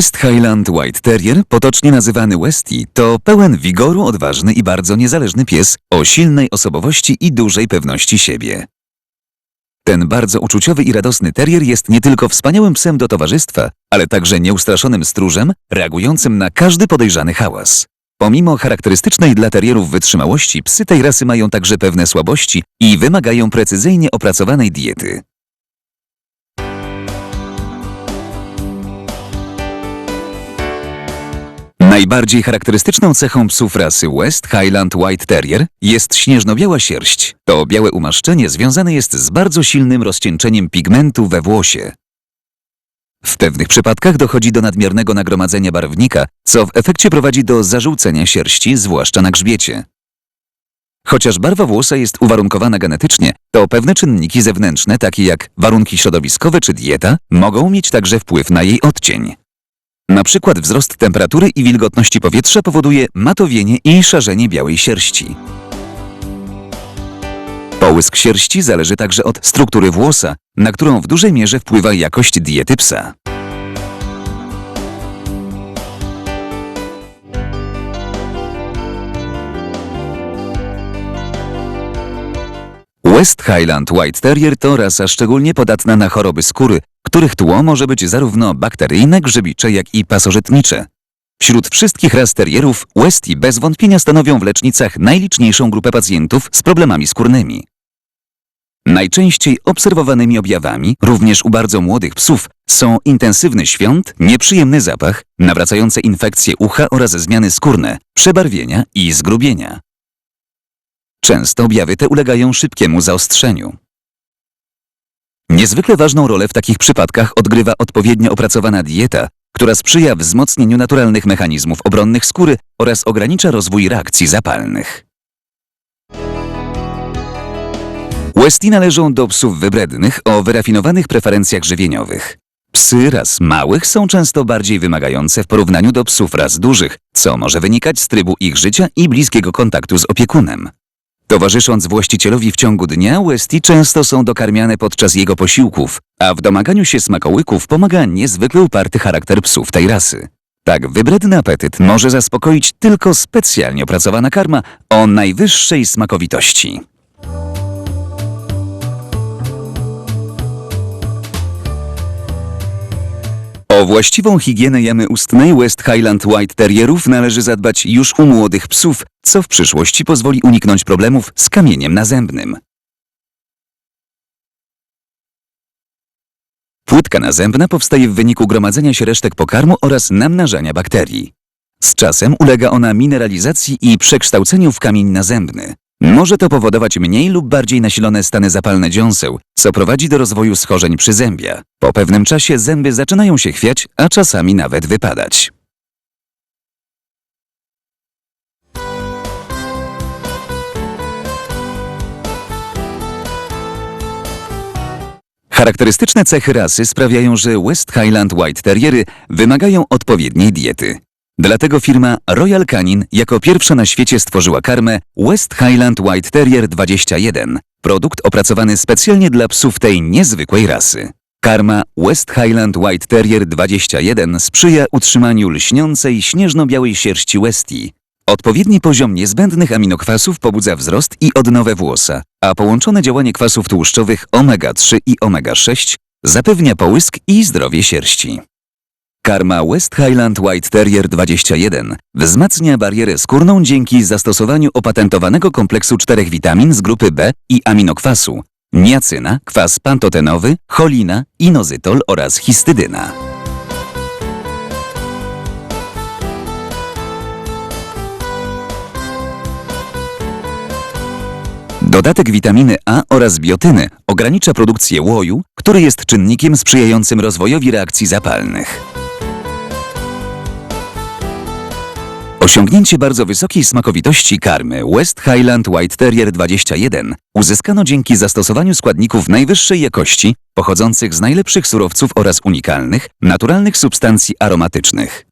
West Highland White Terrier, potocznie nazywany Westie, to pełen wigoru, odważny i bardzo niezależny pies o silnej osobowości i dużej pewności siebie. Ten bardzo uczuciowy i radosny terrier jest nie tylko wspaniałym psem do towarzystwa, ale także nieustraszonym stróżem, reagującym na każdy podejrzany hałas. Pomimo charakterystycznej dla terrierów wytrzymałości, psy tej rasy mają także pewne słabości i wymagają precyzyjnie opracowanej diety. Najbardziej charakterystyczną cechą psów rasy West Highland White Terrier jest śnieżno-biała sierść. To białe umaszczenie związane jest z bardzo silnym rozcieńczeniem pigmentu we włosie. W pewnych przypadkach dochodzi do nadmiernego nagromadzenia barwnika, co w efekcie prowadzi do zażółcenia sierści, zwłaszcza na grzbiecie. Chociaż barwa włosa jest uwarunkowana genetycznie, to pewne czynniki zewnętrzne, takie jak warunki środowiskowe czy dieta, mogą mieć także wpływ na jej odcień. Na przykład wzrost temperatury i wilgotności powietrza powoduje matowienie i szarzenie białej sierści. Połysk sierści zależy także od struktury włosa, na którą w dużej mierze wpływa jakość diety psa. West Highland White Terrier to rasa szczególnie podatna na choroby skóry, których tło może być zarówno bakteryjne, grzybicze, jak i pasożytnicze. Wśród wszystkich ras terrierów Westie bez wątpienia stanowią w lecznicach najliczniejszą grupę pacjentów z problemami skórnymi. Najczęściej obserwowanymi objawami, również u bardzo młodych psów, są intensywny świąt, nieprzyjemny zapach, nawracające infekcje ucha oraz zmiany skórne, przebarwienia i zgrubienia. Często objawy te ulegają szybkiemu zaostrzeniu. Niezwykle ważną rolę w takich przypadkach odgrywa odpowiednio opracowana dieta, która sprzyja wzmocnieniu naturalnych mechanizmów obronnych skóry oraz ogranicza rozwój reakcji zapalnych. Westie należą do psów wybrednych o wyrafinowanych preferencjach żywieniowych. Psy ras małych są często bardziej wymagające w porównaniu do psów ras dużych, co może wynikać z trybu ich życia i bliskiego kontaktu z opiekunem. Towarzysząc właścicielowi w ciągu dnia, Westie często są dokarmiane podczas jego posiłków, a w domaganiu się smakołyków pomaga niezwykle uparty charakter psów tej rasy. Tak wybredny apetyt może zaspokoić tylko specjalnie opracowana karma o najwyższej smakowitości. O właściwą higienę jamy ustnej West Highland White Terrierów należy zadbać już u młodych psów, co w przyszłości pozwoli uniknąć problemów z kamieniem nazębnym. Płytka nazębna powstaje w wyniku gromadzenia się resztek pokarmu oraz namnażania bakterii. Z czasem ulega ona mineralizacji i przekształceniu w kamień nazębny. Może to powodować mniej lub bardziej nasilone stany zapalne dziąseł, co prowadzi do rozwoju schorzeń przyzębia. Po pewnym czasie zęby zaczynają się chwiać, a czasami nawet wypadać. Charakterystyczne cechy rasy sprawiają, że West Highland White Terriery wymagają odpowiedniej diety. Dlatego firma Royal Canin jako pierwsza na świecie stworzyła karmę West Highland White Terrier 21, produkt opracowany specjalnie dla psów tej niezwykłej rasy. Karma West Highland White Terrier 21 sprzyja utrzymaniu lśniącej, śnieżno-białej sierści Westie. Odpowiedni poziom niezbędnych aminokwasów pobudza wzrost i odnowę włosa, a połączone działanie kwasów tłuszczowych omega-3 i omega-6 zapewnia połysk i zdrowie sierści. Karma West Highland White Terrier 21 wzmacnia barierę skórną dzięki zastosowaniu opatentowanego kompleksu czterech witamin z grupy B i aminokwasu, niacyna, kwas pantotenowy, cholina, inozytol oraz histydyna. Dodatek witaminy A oraz biotyny ogranicza produkcję łoju, który jest czynnikiem sprzyjającym rozwojowi reakcji zapalnych. Osiągnięcie bardzo wysokiej smakowitości karmy West Highland White Terrier 21 uzyskano dzięki zastosowaniu składników najwyższej jakości, pochodzących z najlepszych surowców oraz unikalnych, naturalnych substancji aromatycznych.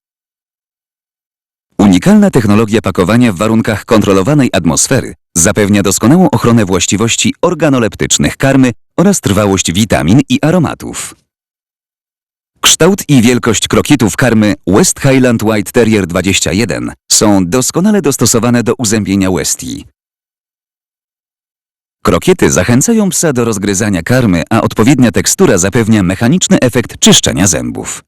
Unikalna technologia pakowania w warunkach kontrolowanej atmosfery zapewnia doskonałą ochronę właściwości organoleptycznych karmy oraz trwałość witamin i aromatów. Kształt i wielkość krokietów karmy West Highland White Terrier 21 są doskonale dostosowane do uzębienia Westie. Krokiety zachęcają psa do rozgryzania karmy, a odpowiednia tekstura zapewnia mechaniczny efekt czyszczenia zębów.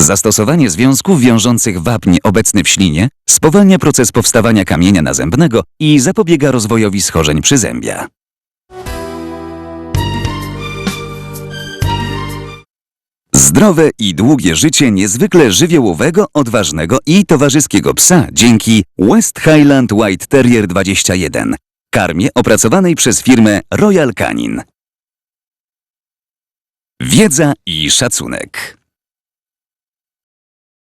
Zastosowanie związków wiążących wapń obecny w ślinie spowalnia proces powstawania kamienia nazębnego i zapobiega rozwojowi schorzeń przyzębia. Zdrowe i długie życie niezwykle żywiołowego, odważnego i towarzyskiego psa dzięki West Highland White Terrier 21, karmie opracowanej przez firmę Royal Canin. Wiedza i szacunek.